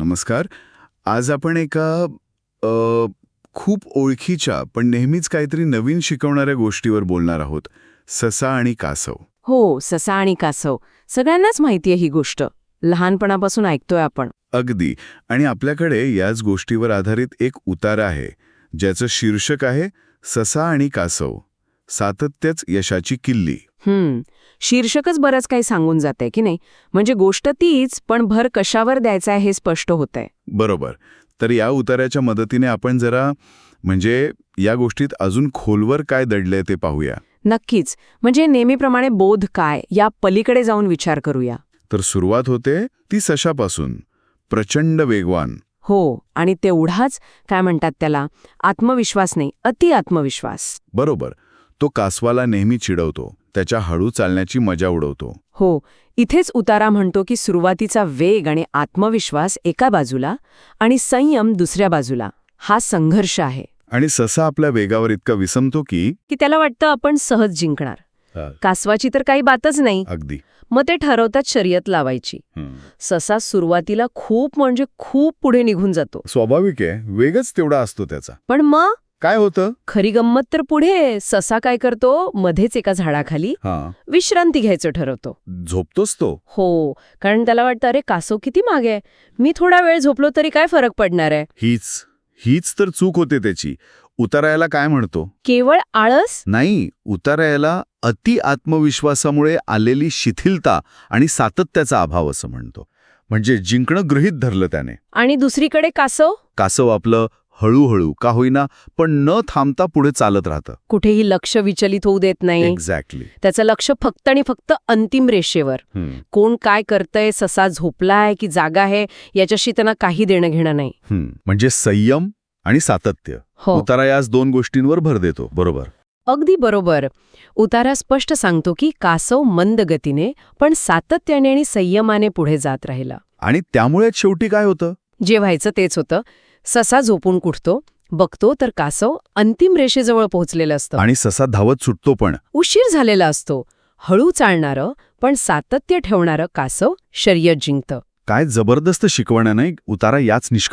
नमस्कार. आज आपण एका अ, खूप ओळखीच्या पण नेहमीच काहीतरी नवीन शिकवणाऱ्या गोष्टीवर बोलणार आहोत. ससा आणि कासव. हो ससा आणि कासव. सगळ्यांनाच माहितीये ही गोष्ट. लहानपणापासून ऐकतोय आपण. अगदी. आणि आपल्याकडे याच गोष्टीवर आधारित एक उतारा आहे ज्याचं शीर्षक आहे ससा आणि कासव. सातत्यच यशाची किल्ली. हम्म. शीर्षकच बरंच काही सांगून जाते की नाही? म्हणजे गोष्ट तीच पण भर कशावर द्यायचा आहे हे स्पष्ट होतंय. बरोबर. तर या उतार्याच्या मदतीने आपण जरा म्हणजे या गोष्टीत अजून खोलवर काय दडलंय ते पाहूया. नक्कीच. म्हणजे नेहमीप्रमाणे बोध काय या पलीकडे जाऊन विचार करूया. तर सुरुवात होते ती सशापासून. प्रचंड वेगवान. हो आणि तेवढाच काय म्हणतात त्याला आत्मविश्वास नाही अति आत्मविश्वास. बरोबर. तो कासवाला नेहमी चिडवतो. त्याच्या हळू चालण्याची मजा उडवतो. हो इथेच उतारा म्हणतो की सुरुवातीचा वेग आणि आत्मविश्वास एका बाजूला आणि संयम दुसऱ्या बाजूला. हा संघर्ष आहे. आणि ससा आपल्या वेगावर इतका विसमतो की की त्याला वाटतं आपण सहज जिंकणार. कासवाची तर काही बातच नाही. अगदी. मग ते ठरवतात शर्यत लावायची. ससा सुरुवातीला खूप म्हणजे खूप पुढे निघून जातो. स्वाभाविक आहे वेगच तेवढा असतो त्याचा. पण मग? काय होतं? खरी गंमत तर पुढे ससा काय करतो? मध्येच एका झाडाखाली हा. विश्रांती घ्यायचं ठरवतो. झोपतोच तो? हो. कारण त्याला वाटतं अरे कासव किती मागे आहे. मी थोडा वेळ झोपलो तरी काय फरक पडणार आहे? हीच हीच तर चूक होते त्याची. उतारायला काय म्हणतो? केवळ आळस? नाही उतारायला अति आत्मविश्वासामुळे आलेली शिथिलता आणि सातत्याचा अभाव असं म्हणतो. म्हणजे जिंकणं गृहीत धरलं त्याने. आणि दुसरीकडे कासव? कासव आपलं हळूहळू का होईना पण न थांबता पुढे चालत राहतं. कुठेही लक्ष विचलित होऊ देत नाही. एक्झॅक्टली त्याचं लक्ष फक्त आणि फक्त अंतिम रेषेवर. कोण काय करतंय ससा झोपलाय की जागा आहे याच्याशी त्यांना काही देणं घेणं नाही. म्हणजे संयम आणि सातत्य. हो. उतारा याच दोन गोष्टींवर भर देतो. बरोबर. अगदी बरोबर. उतारा स्पष्ट सांगतो की कासव मंद गतीने पण सातत्याने आणि संयमाने पुढे जात राहिला. आणि त्यामुळेच शेवटी काय होतं? जे व्हायचं तेच होतं. ससा झोपून कुठतो बघतो तर कासव अंतिम रेषेजवळ पोहोचलेलं असतं. आणि ससा धावत सुटतो पण. उशीर झालेला असतो. हळू चालणारं पण सातत्य ठेवणारं कासव शर्यत जिंकतं. काय जबरदस्त शिकवण्याने उतारा याच निष्कर्ष